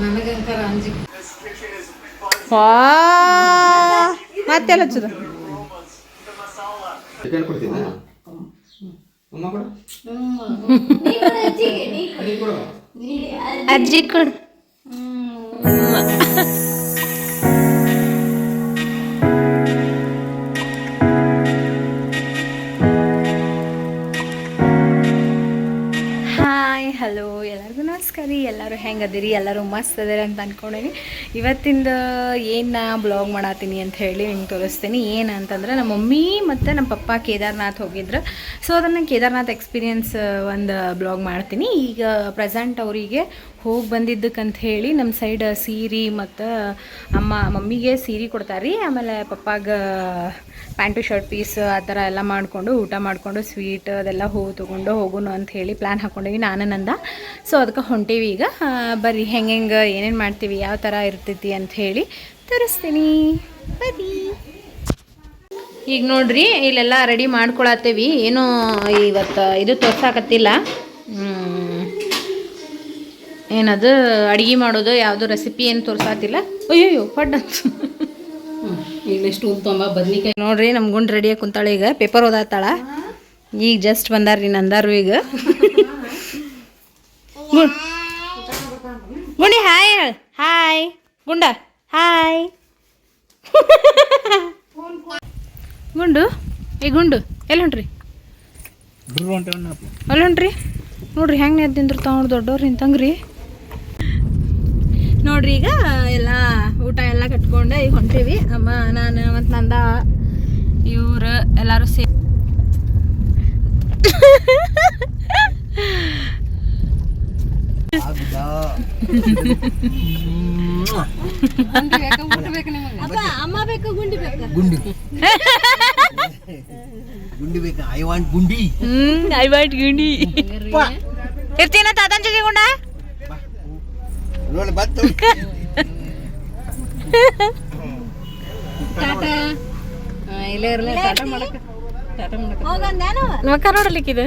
ನನಗಂಕರ ಅಂಜಿಕೆ. ಮತ್ತೆಲ್ಲ ಅಜ್ಜಿ ಕೊಡು. ಹೆಂಗೆ ಅದಿರಿ, ಎಲ್ಲರೂ ಮಸ್ತ್ ಅದಿರಿ ಅಂತ ಅಂದ್ಕೊಂಡೀನಿ ಇವತ್ತಿಂದ ಏನು ನಾ ಬ್ಲಾಗ್ ಮಾಡತ್ತೀನಿ ಅಂತ ಹೇಳಿ ನಿಮ್ಗೆ ತೋರಿಸ್ತೀನಿ. ಏನು ಅಂತಂದ್ರೆ ನಮ್ಮ ಮಮ್ಮಿ ಮತ್ತು ನಮ್ಮ ಪಪ್ಪ ಕೇದಾರ್ನಾಥ್ ಹೋಗಿದ್ರು. ಸೊ ಅದನ್ನು ಕೇದಾರ್ನಾಥ್ ಎಕ್ಸ್ಪೀರಿಯನ್ಸ್ ಒಂದು ಬ್ಲಾಗ್ ಮಾಡ್ತೀನಿ. ಈಗ ಪ್ರೆಸೆಂಟ್ ಅವರಿಗೆ ಹೋಗಿ ಬಂದಿದ್ದಕ್ಕಂತ ಹೇಳಿ ನಮ್ಮ ಸೈಡ್ ಸೀರೆ ಮತ್ತು ಅಮ್ಮ ಮಮ್ಮಿಗೆ ಸೀರೆ ಕೊಡ್ತಾರೆ ರೀ ಆಮೇಲೆ ಪಪ್ಪಾಗ ಪ್ಯಾಂಟು ಶರ್ಟ್ ಪೀಸ್ ಆ ಥರ ಎಲ್ಲ ಮಾಡಿಕೊಂಡು, ಊಟ ಮಾಡಿಕೊಂಡು ಸ್ವೀಟ್ ಅದೆಲ್ಲ ಹೂವು ತೊಗೊಂಡು ಹೋಗೋಣ ಅಂತ ಹೇಳಿ ಪ್ಲ್ಯಾನ್ ಹಾಕ್ಕೊಂಡೀವಿ ನಾನು, ನಂದ. ಸೊ ಅದಕ್ಕೆ ಹೊಂಟೀವಿ ಈಗ. ಬರ್ರಿ, ಹೆಂಗೆ ಏನೇನು ಮಾಡ್ತೀವಿ, ಯಾವ ಥರ ಇರ್ತೈತಿ ಅಂತ ಹೇಳಿ ತೋರಿಸ್ತೀನಿ. ಬರ್ರಿ. ಈಗ ನೋಡ್ರಿ, ಇಲ್ಲೆಲ್ಲ ರೆಡಿ ಮಾಡ್ಕೊಳತ್ತೇವಿ. ಏನೂ ಇವತ್ತು ಇದು ತೋರ್ಸಾಕತ್ತಿಲ್ಲ. ಏನದು ಅಡುಗೆ ಮಾಡೋದು ಯಾವುದು ರೆಸಿಪಿ ಏನು ತೋರಿಸಾತಿಲ್ಲ. ಅಯ್ಯೋ ಪಡ್ ಅಂತ. ಈಗ ನೆಕ್ಸ್ಟ್ ಬದ್ನಿಕಾಯಿ. ನೋಡ್ರಿ ನಮ್ಮ ಗುಂಡು ರೆಡಿಯಾಗಿ ಕುಂತಾಳೆ ಈಗ. ಪೇಪರ್ ಓದಾತಾಳ. ಈಗ ಜಸ್ಟ್ ಬಂದಾರ್ರಿ ನಂದಾರು ಈಗ. ಗುಂಡ್ ಗುಂಡಿ ಹಾಯ್ ಹೇಳ. ಹಾಯ್ ಗುಂಡ. ಹಾಯ್ ಗುಂಡು ಏ ಗುಂಡು ಎಲ್ಲಿ ಹೊಂಟ್ರಿ? ಅಲ್ಲಿ ಹೊಂಟ್ರಿ? ನೋಡ್ರಿ ಹೆಂಗೆ ನೆದ್ದಿಂದ್ರು ತಾವ್ರು ದೊಡ್ಡವ್ರಿ ದೊಡ್ಡವ್ರು ನಿಂತಂಗ್ರಿ. ನೋಡ್ರಿ ಈಗ ಎಲ್ಲ ಊಟ ಎಲ್ಲ ಕಟ್ಕೊಂಡು ಈಗ ಹೊಂಟೀವಿ. ಅಮ್ಮ ನಾನು ಮತ್ತು ನಂದ ಇವ್ರು ಎಲ್ಲರೂ ಸೇ ಅಮ್ಮ ಬೇಕು ಗುಂಡಿ ಬೇಕು? ಗುಂಡಿ. ಗುಂಡಿ ಬೇಕಾ? ಐ ವಾಂಟ್ ಗುಂಡಿ. ಐ ವಾಟ್ ಗುಂಡಿ. ಇರ್ತೀನ ತಾತನ್ ಜೊತೆ ಗುಂಡ? ನೋಡಿ ಬಂತು ಇಲ್ಲೇ ಇರಲಿ ಟಾಟಾ ಮಾಡಕ ಟಾಟಾ ಮಾಡಕ್ಕೆ. ಮಕ್ಕ ನೋಡಲಿಕ್ಕಿದೆ.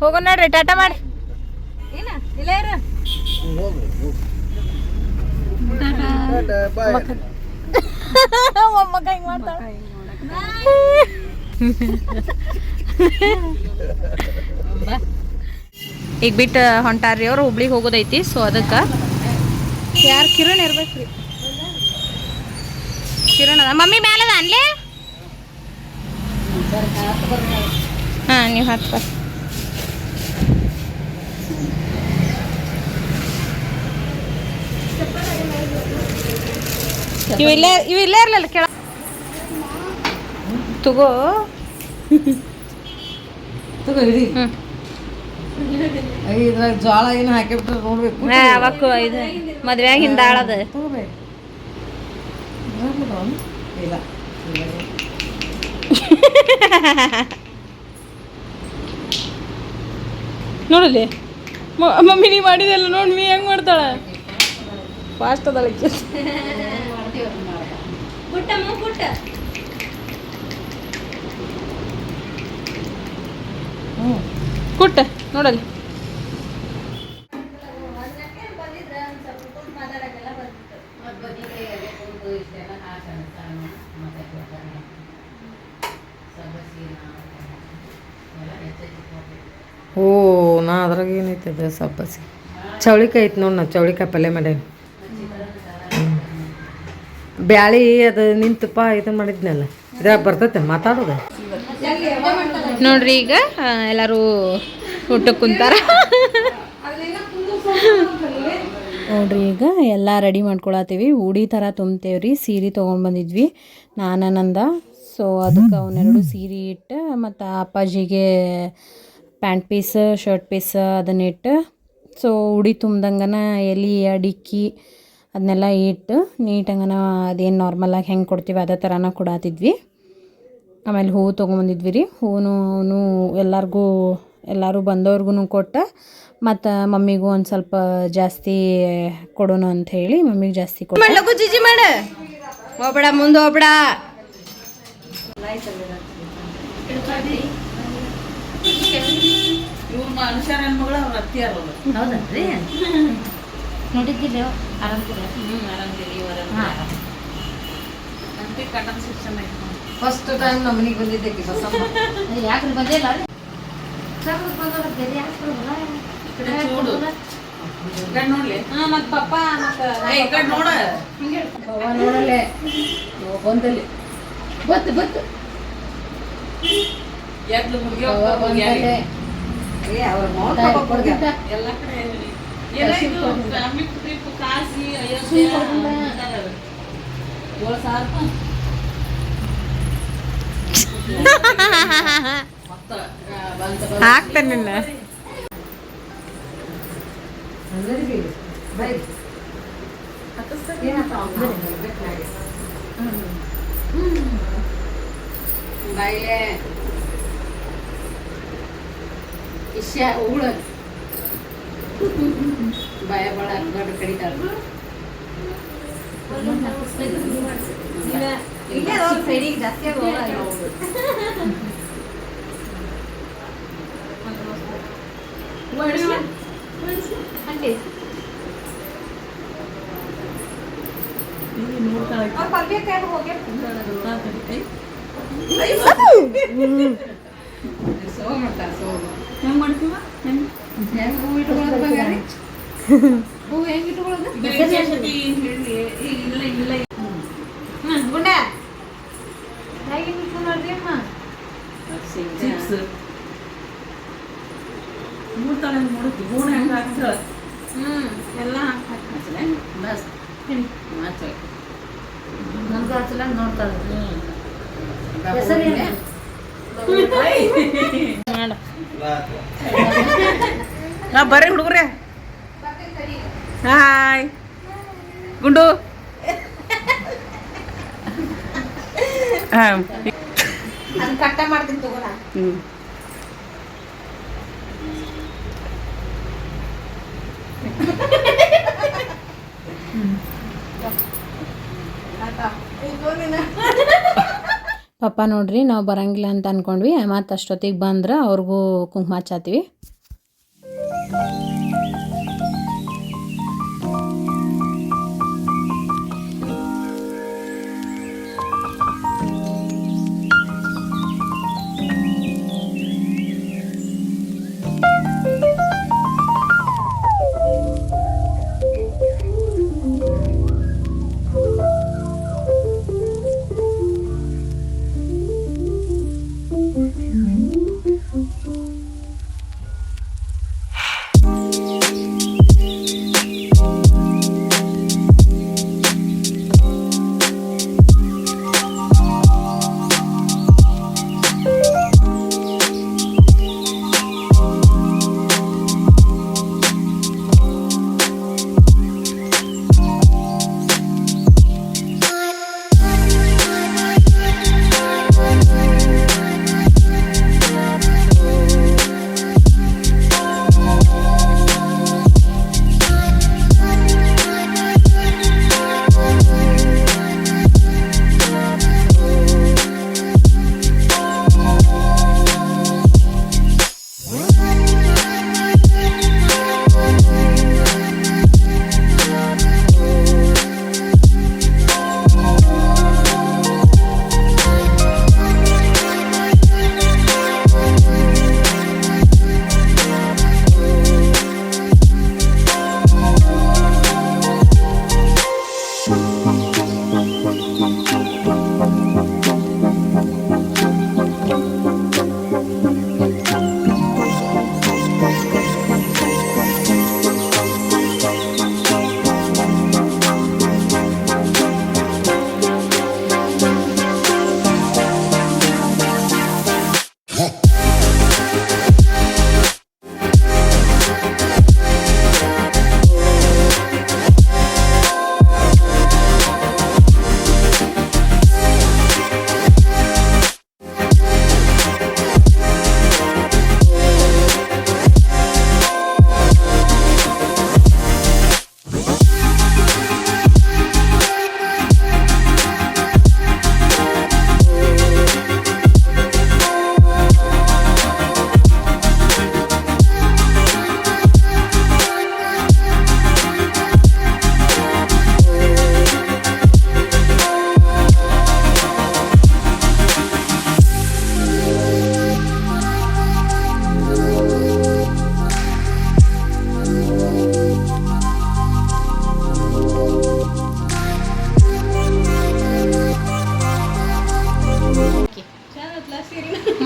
ಹೋಗೋಣ ನೋಡ್ರಿ ಟಾಟಾ ಮಾಡಿ. ಮೊಮ್ಮಗ ಹಿಂಗ್ ಮಾಡ್ತಾಳ. ಈಗ ಬಿಟ್ಟು ಹೊಂಟಾರ್ರಿ ಅವ್ರು ಹುಬ್ಳಿಗೆ ಹೋಗೋದೈತಿ ಸೊ ಅದಕ್ಕೆ ಯಾರು ಕಿರಣ್ ಇರ್ಬೇಕ್ರಿ. ಕಿರಣ್ ಅದ. ಮಮ್ಮಿ ಮ್ಯಾಲದ ಅನ್ಲೇ? ಹಾಂ ನೀವು ಹತ್ತು ಬರ್ರಿ ಇವು ಇಲ್ಲೇ ಇವು ಇಲ್ಲೇ ಇರ್ಲಿಲ್ಲ ಕೆಳ ತಗೋ. ತಗೋ ಹಿಡಿ. ಇದ್ರಾಗ ಜೋಳ ಏನು ಹಾಕಿಬಿಟ್ರೆ ನೋಡ್ಬೇಕು. ಹಾ, ಅವಕ್ಕು ಇದು ಮದ್ವೆಯಾಗಿಂದ ಆಳದ ಇಲ್ಲ. ನೋಡಲಿ. ಮಮ್ಮಿ ನೀ ಮಾಡಿದೆಲ್ಲ ನೋಡಿ ಮೀ ಹೆಂಗ್ ಮಾಡ್ತಾಳ? ಫಾಸ್ಟ್ ಅದಳಕ್ಕೆ ಕುಟ್ಟ ನೋಡಲಿ ಓ, ನಾ ಅದ್ರಾಗ ಏನೈತೆ ಸಬ್ಬಸಿ ಚೌಳಿಕಾಯಿ ಐತೆ ನೋಡಿ ನಾ, ಚೌಳಿಕಾಯಿ ಪಲ್ಯ ಮಾಡೇನಿ. ಬ್ಯಾಳಿ ಅದು ನಿಂತಪ್ಪ ಇದು ಮಾಡಿದ್ನಲ್ಲ, ಇದ್ರಾಗ ಬರ್ತೈತೆ ಮಾತಾಡೋದು? ನೋಡ್ರಿ ಈಗ ಎಲ್ಲರೂ ಊಟಕ್ಕೆ ಕುಂತಾರ. ನೋಡ್ರಿ ಈಗ ಎಲ್ಲ ರೆಡಿ ಮಾಡ್ಕೊಳತ್ತೀವಿ. ಉಡಿ ಥರ ತುಂಬ್ತೇವ್ರಿ, ಸೀರೆ ತೊಗೊಂಡ್ಬಂದಿದ್ವಿ ನಾನು ನಂದ ಸೊ ಅದಕ್ಕೆ ಅವನ್ನೆರಡು ಸೀರೆ ಇಟ್ಟು, ಮತ್ತು ಅಪ್ಪಾಜಿಗೆ ಪ್ಯಾಂಟ್ ಪೀಸ್, ಶರ್ಟ್ ಪೀಸ್ ಅದನ್ನ ಇಟ್ಟು. ಸೊ ಉಡಿ ತುಂಬ್ದಂಗನ ಎಲೆ, ಅಡಿಕ್ಕಿ ಅದನ್ನೆಲ್ಲ ಇಟ್ಟು. ನೀಟಂಗನ ಅದೇನು ನಾರ್ಮಲಾಗಿ ಹೆಂಗೆ ಕೊಡ್ತೀವಿ ಅದೇ ಥರನ ಕೊಡಾತಿದ್ವಿ. ಆಮೇಲೆ ಹೂವು ತೊಗೊಂಬಂದಿದ್ವಿ ರೀ ಹೂವು ಎಲ್ಲರಿಗೂ ಎಲ್ಲರೂ ಬಂದವ್ರಿಗೂ ಕೊಟ್ಟ ಮತ್ತು ಮಮ್ಮಿಗೂ ಒಂದು ಸ್ವಲ್ಪ ಜಾಸ್ತಿ ಕೊಡೋಣ ಅಂತ ಹೇಳಿ ಮಮ್ಮಿಗೆ ಜಾಸ್ತಿ ಕೊಡೋಣ ಜಿಜಿ ಮಾಡ. ಹೋಗ್ಬೇಡ ಮುಂದೆ ಹೋಗ್ಬೇಡ. ನೋಡಿದ್ದಿಲ್ಲ ಆರಾಮ ಫಸ್ಟ್ ಟೈಮ್ ನಮ್ಮ ಮನೆಗೆ ಬಂದಿದ್ದೆ ಯಾಕೆ ಬಸಮ್ಮ ಯಾಕ್ರಿ ಬಂದಿಲ್ಲ? ನೋಡ್ಲಿ. ಬಂದಲ್ಲಿ. ಬತ್ತು ಬತ್ತು ಎಲ್ಲ ಕಡೆ ಫ್ಯಾಮಿಲಿ ಟ್ರಿಪ್ ಕಾಸಿ ಅಯ್ಯೋ ಸಾವಿರ ರೂಪಾಯಿ. ಮತ್ತ ಆ, ಬಂತ ಬಂತ. ಹಾಕ್ತೇನೆ ನಿನ್ನ Mira, don Félix, da que boda, Words, words, antes. और परवे कैब हो गया सो मटा सो ಹೆಂಗ್ ಮಾಡ್ತೀವ ಹೆಂಗ್ ಹೆಂಗ್ ಹೂ ಇಟ್ಕೊಳ್ಳೋದು ಬಂಗಾರಿ ಹೂ ಹೆಂಗ್ ಇಟ್ಕೊಳ್ಳೋದು ಇಲ್ಲ ಇಲ್ಲ ಗುಂಡ ಏ, ಇಲ್ಲ ಇಲ್ಲ ಗುಂಡ ಹೇಗೆ ಮಿಕ್ಸ್ ಮಾಡ್ರಿ ಅಮ್ಮ ಚಿಪ್ಸ್ ಮೂಡ್ತಾಳೆ ಮೂಡುತ್ತೆ ಗೂಣ ಹೆಂಗ ಹಾಕ್ತಾಳ ಹ್ಮ್ ಎಲ್ಲ ಹಾಕ್ತಾರೆ ಬಸ್ ಮಾತ್ರ ನಮ್ದು ಹಚ್ಚಲ ನೋಡ್ತಾಳೆ ಹೆಸರೇನು ನಾ ಬರ್ರಿ ಹುಡುಗ್ರೆ ಹಾಯ್ ಗುಂಡು ಹಾಂ. ಹ್ಞೂ. ಪಪ್ಪ ನೋಡ್ರಿ ನಾವು ಬರಂಗಿಲ್ಲ ಅಂತ ಅನ್ಕೊಂಡ್ವಿ. ಮತ್ತು ಅಷ್ಟೊತ್ತಿಗೆ ಬಂದ್ರೆ ಅವ್ರಿಗೂ ಕುಂಕುಮ ಹಚ್ಚಾತೀವಿ.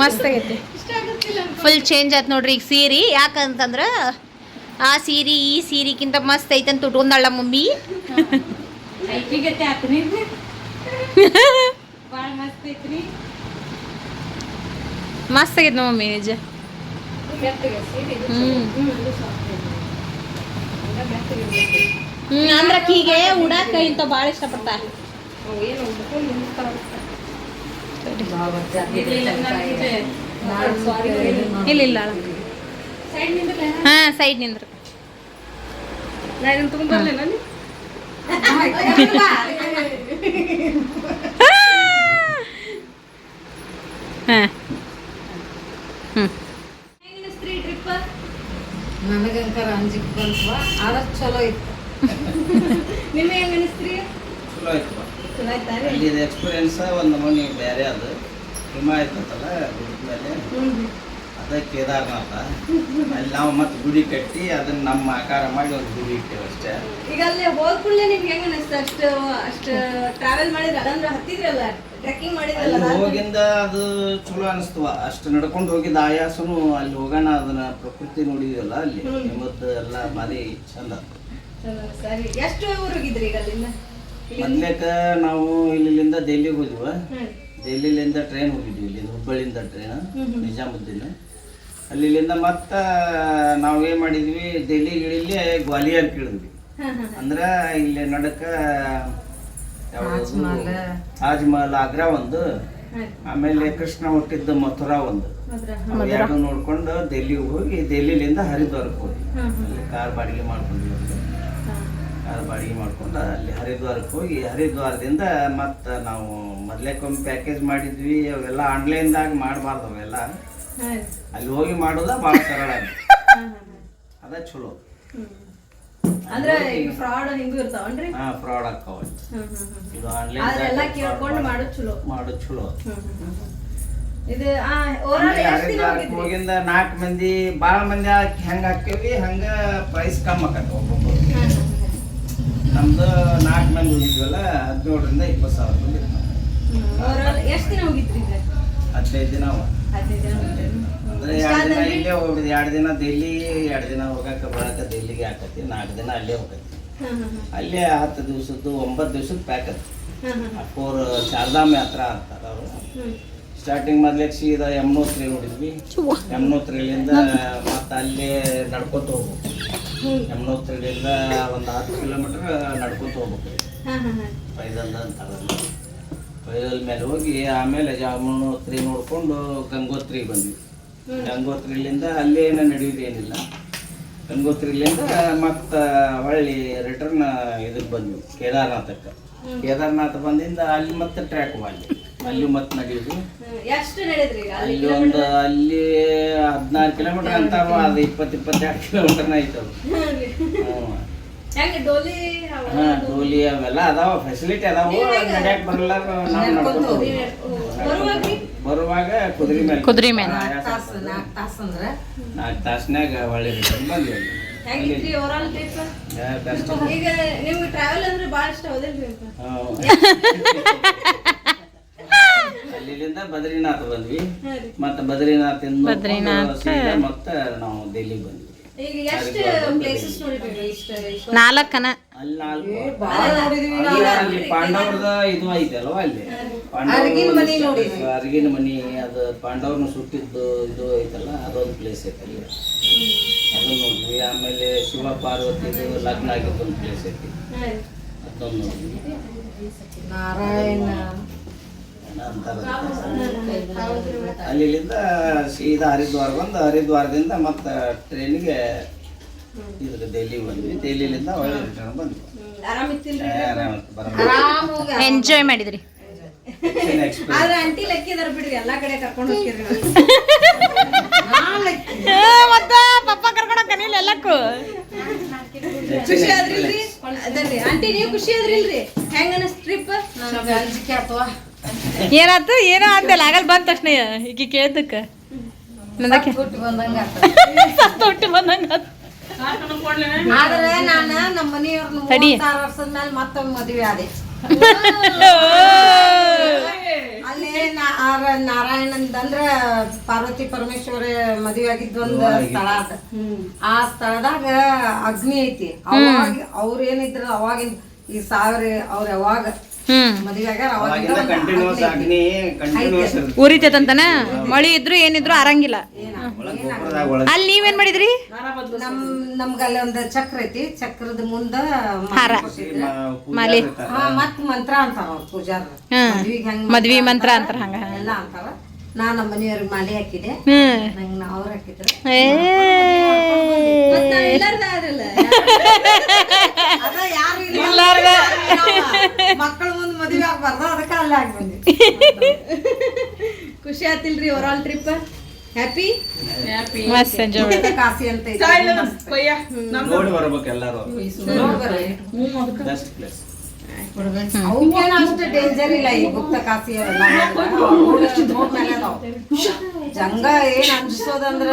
ಮಸ್ತ್ ಆಗೈತಿ. ಫುಲ್ ಚೇಂಜ್ ಆಯ್ತು ನೋಡ್ರಿ ಈಗ ಸೀರೆ. ಯಾಕಂತಂದ್ರೆ ಆ ಸೀರೆ, ಈ ಸೀರೆಗಿಂತ ಮಸ್ತ್ ಐತಂತ ಉಟ್ಕೊಂಡಾಳ ಮಮ್ಮಿ. ಮಸ್ತ್ ಆಗೈತೆ ನಮ್ಮ ಮಮ್ಮಿ ನಿಜ. ಹ್ಮ್. ಅಂದ್ರ ಹೀಗೆ ಉಡಾಕ ಇಂತ ಭಾಳ ಇಷ್ಟಪಡ್ತಾ. ಇಲ್ಲ ಇಲ್ಲ ಹಾ ಸೈಡ್ ನಿಂದ್ರ ಹಾ ಹ್ಮ್ ನನಗಂಕರ ಅಂಜಿಕ್ ಬಂತವ ಆದ್ರೆ ಚಲೋ ಇತ್ತು ನಿಮಗೆ ಹೆಂಗ ಅನಿಸ್ತ್ರಿ ಚಲೋ ಆಯ್ತಪ್ಪ ಅಲ್ಲಿದ ಎಕ್ಸ್ಪೀರಿಯನ್ಸ್ ಒಂದು ನಮೂನಿ ಬೇರೆ ಅದು. ಹಿಮ ಇರ್ತದಲ್ಲ ಗುಡ್ಡ ಮೇಲೆ. ಅದ ಕೇದಾರನಾಥ. ಅಲ್ಲಿ ನಾವು ಮತ್ತೆ ಗುಡಿ ಕಟ್ಟಿ ಅದನ್ನ ನಮ್ಮ ಆಕಾರ ಮಾಡಿ ಒಂದು ಗುಡಿ ಇಟ್ಟೇವೆ ಅಷ್ಟೇ. ಈಗ ಅಲ್ಲಿ ಹೋದ ಕೂಡಲೇ ನಿಮ್ಗೆ ಹೆಂಗ ಅನಿಸ್ತು? ಅಷ್ಟು ಅಷ್ಟು ಟ್ರಾವೆಲ್ ಮಾಡಿದ್ರೆ ಅಂದ್ರೆ ಹತ್ತಿದ್ರಲ್ಲ? ಟ್ರೆಕ್ಕಿಂಗ್ ಮಾಡಿದ್ರಲ್ಲ ಹೋಗಿಂದ ಅದು ಚಲೋ ಅನಿಸ್ತವ ಅಷ್ಟು ನಡ್ಕೊಂಡು ಹೋಗಿದ್ದ ಆಯಾಸನು ಅಲ್ಲಿ ಹೋಗೋಣ ಅದನ್ನ ಪ್ರಕೃತಿ ನೋಡಿದ್ವಲ್ಲ ಅಲ್ಲಿ. ನಿಮ್ಮದ್ದು ಎಲ್ಲ ಭಾರಿ ಚಂದ. ಸರಿ. ಎಷ್ಟು ಊರಿಗಿದ್ರಿ ಈಗ ಅಲ್ಲಿಂದ? ಮೊದ್ಲೇಕ ನಾವು ಇಲ್ಲಿಂದ ದೆಹಲಿಗೆ ಹೋದ್ವ. ದೆಹಲಿಲಿಂದ ಟ್ರೈನ್ ಹೋಗಿದ್ವಿ ಇಲ್ಲಿ ಹುಬ್ಬಳ್ಳಿಯಿಂದ ಟ್ರೈನ್ ನಿಜಾಮುದ್ದೀನ್. ಅಲ್ಲಿಂದ ಮತ್ತ ನಾವೇನ್ ಮಾಡಿದ್ವಿ ದೆಹಲಿ ಇಳಿಲಿ ಗ್ವಾಲಿಯರ್ ಕೇಳಿದ್ವಿ. ಅಂದ್ರ ಇಲ್ಲಿ ನಡಕ ತಾಜ್ಮಹಲ್. ತಾಜ್ ಮಹಲ್ ಆಗ್ರಾ ಒಂದು. ಆಮೇಲೆ ಕೃಷ್ಣ ಹುಟ್ಟಿದ್ದ ಮಥುರಾ ಒಂದು. ಎರಡು ನೋಡ್ಕೊಂಡು ದೆಹಲಿಗೆ ಹೋಗಿ ದೆಹಲಿಲಿಂದ ಹರಿದ್ವಾರಕ್ಕೆ ಹೋಗಿ ಅಲ್ಲಿ ಕಾರ್ ಬಾಡಿಗೆ ಮಾಡ್ಕೊಂಡ್ವಿ ಕಾರ್ ಬಾಡಿಗೆ ಮಾಡ್ಕೊಂಡು ಅಲ್ಲಿ ಹರಿದ್ವಾರಕ್ಕೆ ಹೋಗಿ ಹರಿದ್ವಾರದಿಂದ ಮತ್ತೆ ನಾವು ಮೊದ್ಲೇಕೊಮ್ಮೆ ಪ್ಯಾಕೇಜ್ ಮಾಡಿದ್ವಿ. ಅವೆಲ್ಲ ಆನ್ಲೈನ್ದಾಗ ಮಾಡಬಾರ್ದು ಅವೆಲ್ಲ. ಅಲ್ಲಿ ಹೋಗಿ ಮಾಡೋದ ಭಾಳ ಸರಳ ಅದ. ಚಲೋ. ಅಂದ್ರೆ ಫ್ರಾಡ್ ಹಿಂಗೂ ಇರ್ತಾವನ್ರಿ? ಹಾ ಫ್ರಾಡ್ ಆಕ್ಕಾವ ಇದು ಅದೆಲ್ಲ ಆನ್ಲೈನ್ ಕೇಳ್ಕೊಂಡು ಮಾಡೋದು ಚಲೋ. ಮಾಡೋದು ಚಲೋ. ಇದು ಆ ಓವರಾಲ್ ಎಷ್ಟು ದಿನ ಹೋಗಿದ್ರಿ? ಹೋಗಿಂದ ನಾಲ್ಕು ಮಂದಿ ಭಾಳ ಮಂದಿ ಹೆಂಗ್ ಹಾಕೇವಿ ಹಂಗ ಪ್ರೈಸ್ ಕಮ್ಮಿ ಆಕತ್ತ ಒಬ್ಬೊಬ್ಬರು ನಮ್ದು ನಾಲ್ಕು ಮಂದಿ ಹೋಗಿದ್ವಲ್ಲ ಹದಿನೇಳರಿಂದ ಇಪ್ಪತ್ತು ಸಾವಿರ ಮಂದಿ. ಎಷ್ಟು ದಿನ ಹೋಗಿದ್ರಿ ಹದಿನೈದು ದಿನ. ಅಂದ್ರೆ ಎರಡು ದಿನ ಇಲ್ಲೇ ಹೋಗಿದ್ವಿ ಎರಡು ದಿನ ದೆಲ್ಲಿ ಎರಡು ದಿನ ಹೋಗಕ್ಕೆ ಬರಕ ದೆಲ್ಲಿಗೆ ಹಾಕತಿ ನಾಲ್ಕು ದಿನ ಅಲ್ಲೇ ಹೋಗತಿ. ಅಲ್ಲೇ ಹತ್ತು ದಿವಸದ್ದು ಒಂಬತ್ತು ದಿವಸದ ಪ್ಯಾಕತ್ ಫೋರ್ ಶಾರದಾಮ್ ಯಾತ್ರಾ ಅಂತಾರೆ ಅವರು. ಸ್ಟಾರ್ಟಿಂಗ್ ಮೊದ್ಲೇಕ್ ಸೀದಾ ಯಮನೋತ್ರಿ ನೋಡಿದ್ವಿ. ಯಮನೋತ್ರಿಲಿಂದ ಮತ್ತೆ ಅಲ್ಲೇ ನಡ್ಕೊತ ಹೋಗ್ಬೇಕು. ಯಮನೋತ್ರಿಲಿಂದ ಒಂದು ಹತ್ತು ಕಿಲೋಮೀಟರ್ ನಡ್ಕೊತ ಹೋಗ್ಬೇಕು. ಪೈದಲ್ ಅಂತಾರಲ್ಲ. ಪೈದಲ್ ಮೇಲೆ ಹೋಗಿ ಆಮೇಲೆ ಯಮನೋತ್ರಿ ನೋಡ್ಕೊಂಡು ಗಂಗೋತ್ರಿಗೆ ಬಂದ್ವಿ. ಗಂಗೋತ್ರಿಲಿಂದ ಅಲ್ಲಿ ಏನೋ ಏನಿಲ್ಲ. ಗಂಗೋತ್ರಿಲಿಂದ ಮತ್ತೆ ಹೊಳ್ಳಿ ರಿಟರ್ನ್ ಇದಕ್ಕೆ ಬಂದ್ವಿ ಕೇದಾರನಾಥಕ್ಕೆ. ಕೇದಾರನಾಥ ಬಂದಿಂದ ಅಲ್ಲಿ ಮತ್ತೆ ಟ್ರ್ಯಾಕ್ ಅಲ್ಲಿ ಅಲ್ಲಿ ಮತ್ತೆ ನಡೆಯೋದು ಎಷ್ಟು ನಡೆದ್ರಿ ಅಲ್ಲಿ ಒಂದು ಅಲ್ಲಿ ಹದಿನಾರು ಕಿಲೋಮೀಟರ್ ಅಂತಾರ ಅದು ಇಪ್ಪತ್ತು ಇಪ್ಪತ್ತೆರಡು ಕಿಲೋಮೀಟರ್ನ ಐತೆ ಅದು. ಡೋಲಿ ಹಾ ಡೋಲಿ ಅವೆಲ್ಲ ಅದಾವ ಫೆಸಿಲಿಟಿ ಅದಾವ ನಡ್ಯಾಕ ಬರಲ್ಲ ನಾವು ನಡ್ಕೊಂತ ಬರುವಾಗ? ಕುದುರೆ ಮೇಲೆ. ಕುದುರೆ ಮೇಲೆ. ತಾಸು ನಾಲ್ಕು ತಾಸು ಅಂದ್ರೆ? ನಾಲ್ಕು ಒಳ್ಳೆ ರಿಟರ್ನ್ ಬಂದ್ವಿ ಓವರಾಲ್ ಟ್ರಿಪ್. ಈಗ ನಿಮ್ಗೆ ಟ್ರಾವೆಲ್ ಅಂದ್ರೆ ಭಾಳ ಇಷ್ಟ ಹೌದಿಲ್ರಿ ಅಂತ ಬದ್ರಿನಾಥ ಬಂದ್ವಿ. ಮತ್ತೆ ಬದ್ರಿನಾಥ್ ಬದ್ರಿನಾಥ. ಮತ್ತೆ ನಾವು ಡೆಲ್ಲಿ ಬಂದ್ವಿ. ನಾಲ್ಕನ. ಅಲ್ಲಿ ನಾಲ್ಕು. ಅಲ್ಲಿ ಪಾಂಡವರದ ಇದು ಐತೆ ಅಲ್ವಾ ಅಲ್ಲಿ? ಅರ್ಗಿನ ಮನಿ ಅದು ಪಾಂಡವ್ರನ್ನ ಸುಟ್ಟಿದ್ದು ಇದು ಐತಲ್ಲ ಅದೊಂದು ಪ್ಲೇಸ್ ಐತೆ ಅಲ್ಲಿ. ಅದನ್ನ ನೋಡ್ರಿ ಆಮೇಲೆ ಶಿವ ಪಾರ್ವತಿದು ಲಗ್ನ ಆಗಿದ್ದು ಒಂದು ಪ್ಲೇಸ್ ಐತಿ. ಅದೊಂದು ನೋಡ್ವಿ ನಾರಾಯಣ. ಅಲ್ಲಿಂದ ಸೀದಾ ಹರಿದ್ವಾರ ಬಂದು ಹರಿದ್ವಾರದಿಂದ ಮತ್ತೆ ಟ್ರೈನಿಗೆ ಇದ್ರ ದೆಹಲಿ ಬಂದ್ವಿ ದೆಹಲಿಲಿಂದ ಒಳ್ಳೆ ರಿಟರ್ನ್ ಬಂದ್ವಿ. ಆರಾಮಿತ್ತಿಲ್ರಿ ಆರಾಮ ಬರೋಬ್ಬರಿ. ಎಂಜಾಯ್ ಮಾಡಿದ್ರಿ. ಆದ್ರೆ ಅಂಟಿ ಲಕ್ಕಿದಾರ ಬಿಡ್ರಿ ಎಲ್ಲಾ ಕಡೆ ಕರ್ಕೊಂಡು ಹೋಗ್ತೀರಿ ಮತ್ತ ಪಪ್ಪ ಕರ್ಕೊಂಡು ಕನಿಲ್ಲ ಎಲ್ಲಕ್ಕೂ? ಖುಷಿ ಆದ್ರಿ. ಅದನ್ರಿ ಆಂಟಿ ನೀವು ಖುಷಿ ಆದ್ರಿಲ್ರಿ? ಹೆಂಗ ಅನಸ್ ಟ್ರಿಪ್ ಅಂಜಿಕೆ ಆತವ ಏನಾಯ್ತು? ಏನೋ ಅಂತಲ್ಲ ಆಗಲ್ಲ ಬಂದ ತಕ್ಷಣ ಈಗ ಕೇಳ್ದಕ್ಕ. ನಂದಕ್ಕೆ ಸತ್ತ ಹುಟ್ಟಿ ಬಂದಂಗ ಆದ್ರೆ ನಾನು ನಮ್ಮ ಮನೆಯವ್ರನ್ನ. ಮೂವತ್ತಾರು ವರ್ಷದ ಮೇಲೆ ಮತ್ತೊಮ್ಮೆ ಮದುವೆ ಆದೆ. ಅಲ್ಲೇ ನಾ ಆರ ನಾರಾಯಣಂದ್ ಅಂದ್ರ ಪಾರ್ವತಿ ಪರಮೇಶ್ವರ ಮದ್ವೆ ಆಗಿದ್ ಒಂದ್ ಸ್ಥಳ ಅದ ಆ ಸ್ಥಳದಾಗ ಅಗ್ನಿ ಐತಿ. ಅವಾಗ ಅವ್ರ ಏನಿದ್ರ ಅವಾಗಿನ ಈ ಸಾವಿರ ಅವ್ರ ಯಾವಾಗ ಕಂಟಿನ್ಯೂಸ್ ಅಗ್ನಿ ಕಂಟಿನ್ಯೂಸ್ ಉರಿತೈತಂತನ ಮಳಿ ಇದ್ರು ಏನಿದ್ರು ಆರಂಗಿಲ್ಲ ಅಲ್ಲಿ ನೀವೇನ್ ಮಾಡಿದ್ರಿ? ನಮ್ ನಮ್ಗ ಅಲ್ಲಿ ಒಂದ್ ಚಕ್ರ ಐತಿ. ಚಕ್ರದ ಮುಂದ ಹಾರ. ಮಾಲೆ. ಹಾ ಮತ್ ಮಂತ್ರ ಅಂತಾರ ಪೂಜಾರ. ಮದ್ವಿ ಮಂತ್ರ ಅಂತಾರ? ಹಂಗ. ಎಲ್ಲ ಅಂತಾರ. ನಾ ನಮ್ಮ ಮನೆಯವ್ರಿಗೆ ಮಾಲೆ ಹಾಕಿದೆ. ನಂಗ್ ನಾ ಅವ್ರು ಹಾಕಿದ್ರ. ಅದ ಯಾರು ಮಕ್ಕಳ ಮುಂದ್ ಮದ್ವೆ ಆಗ್ಬಾರ್ದು. ಅದಕ್ಕೆ ಅಲ್ಲ ಆಗಿ ಬಂದಿ ಖುಷಿ ಆತಿಲ್ರಿ ಓವರ್ ಆಲ್ ಟ್ರಿಪ್ ಹ್ಯಾಪಿ ಮಸ್ತ್ ಎಂಜಾಯ್ ಕಾಸಿ ಅಂತ ಇದೆ. ನೋಡಿ ಬರ್ಬೇಕು ಎಲ್ಲಾರು. ಬೆಸ್ಟ್ ಪ್ಲೇಸ್ ಡೇಂಜರ್ ಇಲ್ಲ ಈ ಗುಪ್ತ ಕಾಸಿ ಅವೆಲ್ಲ ಜಂಗ ಏನ್ ಅನ್ಸೋದಂದ್ರ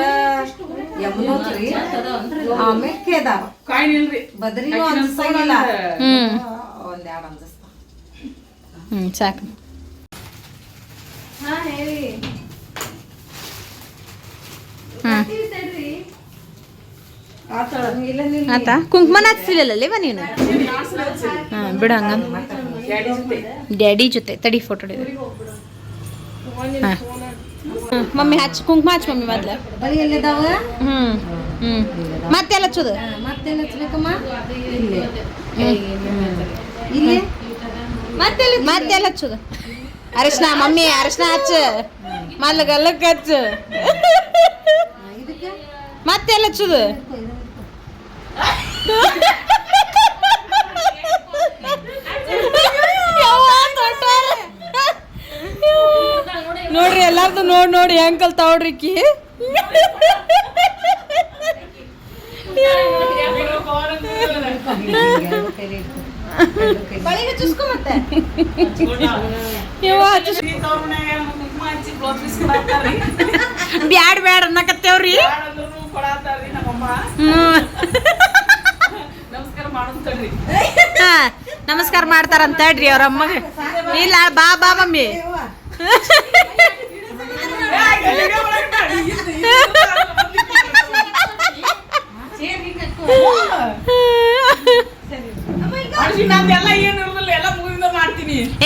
ಯಮುನೋತ್ರಿ ಆಮೇಲೆ ಕೇದಾರ ಬದ್ರಿನೂ ಅನ್ಸಂಗಿಲ್ಲ. ಒಂದೆರಡು ಅನ್ಸ್ತಾವ ಹ್ಮ್ ಸಾಕು. ಆತ? ಕುಂಕುಮನ ಹಚ್ತಿಲ್ಲಲ್ಲವ ನೀನು? ಹಾ ಬಿಡು ಹಂಗ. ಡ್ಯಾಡಿ ಜೊತೆ ತಡಿ ಫೋಟೋ ಹಾ. ಮಮ್ಮಿ ಹಚ್ಚ ಕುಂಕುಮ ಹಚ್ಚ ಮಮ್ಮಿ ಮೊದ್ಲ. ಹ್ಞೂ ಹ್ಞೂ ಹ್ಮ್. ಹ್ಮ್ ಮತ್ತೆಲ್ಲ ಹಚ್ಚೋದು? ಹಚ್ಬೇಕಮ್ಮ ಇಲ್ಲಿ ಮತ್ತೆಲ್ಲ ಮತ್ತೆಲ್ಲ ಹಚ್ಚೋದು. ಅರಿಶಿನ ಮಮ್ಮಿ ಅರಿಶಿನ ಹಚ್ಚ ಮೊದ್ಲು ಗಲ್ಲಕ್ಕೆ ಹಚ್ಚು. ಮತ್ತೆಲ್ಲ ಹಚ್ಚೋದು. ನೋಡ್ರಿ ಎಲ್ಲಾರ್ದು ನೋಡಿ ನೋಡಿ ಹೆಂಗ್ ಕಲ್ತಾವ್ರಿ ಈಕಿ ಬ್ಯಾಡ ಚುಸ್ಕೊ ಮತ್ತೆ. ಯವ್ವ, ಚುಸ್- ಬ್ಯಾಡ್ ಬ್ಯಾಡ್ ಅನ್ನಕತ್ತೇವ್ರಿ. ನಮಸ್ಕಾರ ಮಾಡ್ತಾರಂತ ಹೇಳ್ರಿ ಅವ್ರ ಅಮ್ಮ. ಇಲ್ಲ ಬಾ ಬಾ ಮಮ್ಮಿ.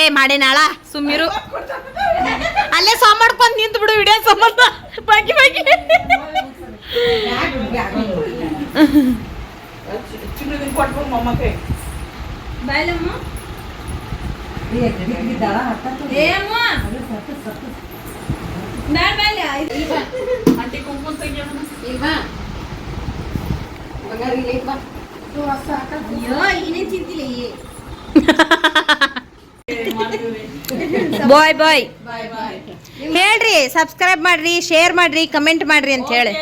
ಏ ಮಾಡಿ ನಾಳ ಸುಮ್ಮಿರು. ಅಲ್ಲೇ ಸಾಮಾಡ್ಕೊಂಡು ನಿಂತು ಬಿಡು ವಿಡಿಯೋ ಸಂಬಂಧ ಬಾಕಿ ಬಾಕಿ. ಬಾಯ್ ಬಾಯ್. ಹೇಳ್ರಿ ಸಬ್ಸ್ಕ್ರೈಬ್ ಮಾಡ್ರಿ ಶೇರ್ ಮಾಡ್ರಿ ಕಮೆಂಟ್ ಮಾಡ್ರಿ ಅಂತ ಹೇಳಿ.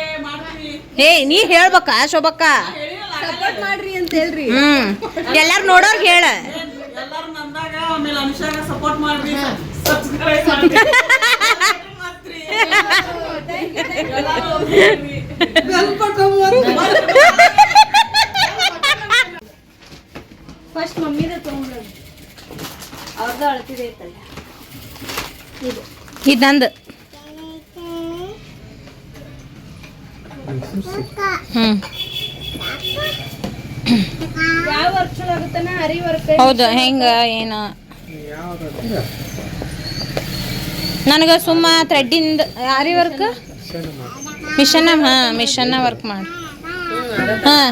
ಏ ನೀ ಹೇಳ್ಬೇಕಾ ಶೋಭಕ್ಕ. ಮಾಡ್ರಿ ಅಂತ ಹೇಳ್ರಿ. ಹ್ಮ್. ಎಲ್ಲಾರು ನೋಡೋರ್ ಹೇಳ. ಸಪೋರ್ಟ್. ಫಸ್ಟ್ ಮಮ್ಮಿದ ತಗೊಂಡ್ರಿ. ಅವ್ರದ್ದು ಅಳ್ತಿದೆ ಐತಲ್ಲ ಇದು ನಂದು. ವರ್ಕ್ ಹೌದು ಹೆಂಗ ಏನ? ನನಗೆ ಸುಮ್ಮ ಥ್ರೆಡ್ಡಿಂದ ಯಾರಿ ವರ್ಕ್? ಮಿಷನ್ನ ಹಾ ಮಿಷನ್ನ ವರ್ಕ್ ಮಾಡಿ. ಹಾಂ.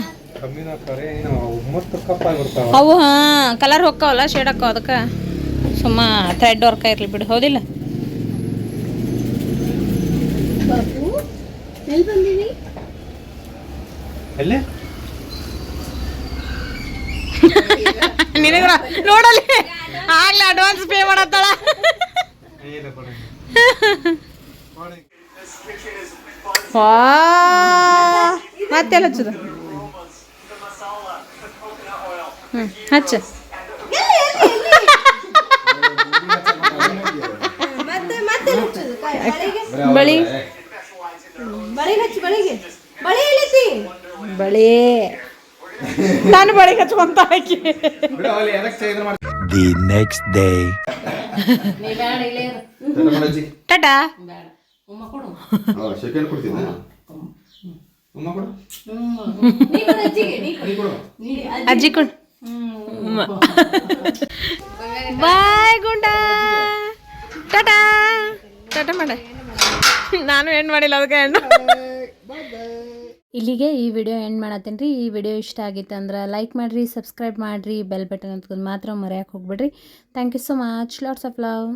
ಅವು ಹಾ ಕಲರ್ ಹೊಕ್ಕಾವಲ್ಲ ಶೇಡ್ ಹಾಕೋ ಅದಕ್ಕೆ. ಸುಮ್ಮ ಥ್ರೆಡ್ ವರ್ಕ್ ಇರಲಿ ಬಿಡು ಹೌದಿಲ್ಲ? ಎಲ್ಲೇ ನಿನಗ ನೋಡಲಿ ಆಗ್ಲೇ ಅಡ್ವಾನ್ಸ್ ಪೇ ಮಾಡತ್ತಾಳ. ಮತ್ತೆಲ್ಲ ಹಚ್ಚದ? ಹ್ಞೂ ಹಚ್ಚ. ಬಳಿ? ಬಳಿ ಹಚ್ಚಿ ಬಳಿಗೆ. ಬಳಿ ಎಲ್ಲಿತಿ ಬಳಿ. ನಾನು ಬಳೆ ಹಚ್ಕೊಂತ ಹಾಕಿ. The next day. ಟಾಟಾ ಉಮ್ಮ ಕೊಡು. ಸೆಕೆಂಡ್ ಕೊಡ್ತೀನಿ ಅಮ್ಮ ಕೊಡು. ನೀ ಕೊಡು ನೀ ಕೊಡು. ನೀ ಕೊಡು. ನೀ ಅಜ್ಜಿ. ಕೊಂಡು. ಬಾಯ್ ಗುಂಡ. ಟಾಟಾ ಟಾಟಾ ಮಾಡ. ನಾನು ಎಂಡ್ ಮಾಡಿಲ್ಲ ಅದಕ್ಕೆ ಎಂಡ್ ಇಲ್ಲಿಗೆ ಈ ವಿಡಿಯೋ ಎಂಡ್ ಮಾಡತ್ತೀನಿ ರೀ ಈ ವಿಡಿಯೋ ಇಷ್ಟ ಆಗಿತ್ತು ಅಂದ್ರೆ ಲೈಕ್ ಮಾಡಿರಿ ಸಬ್ಸ್ಕ್ರೈಬ್ ಮಾಡಿರಿ ಬೆಲ್ ಬಟನ್ ಅಂತ ಮಾತ್ರ ಮರೆಯೋಕೆ ಹೋಗ್ಬಿಡ್ರಿ. Thank you so much lots of love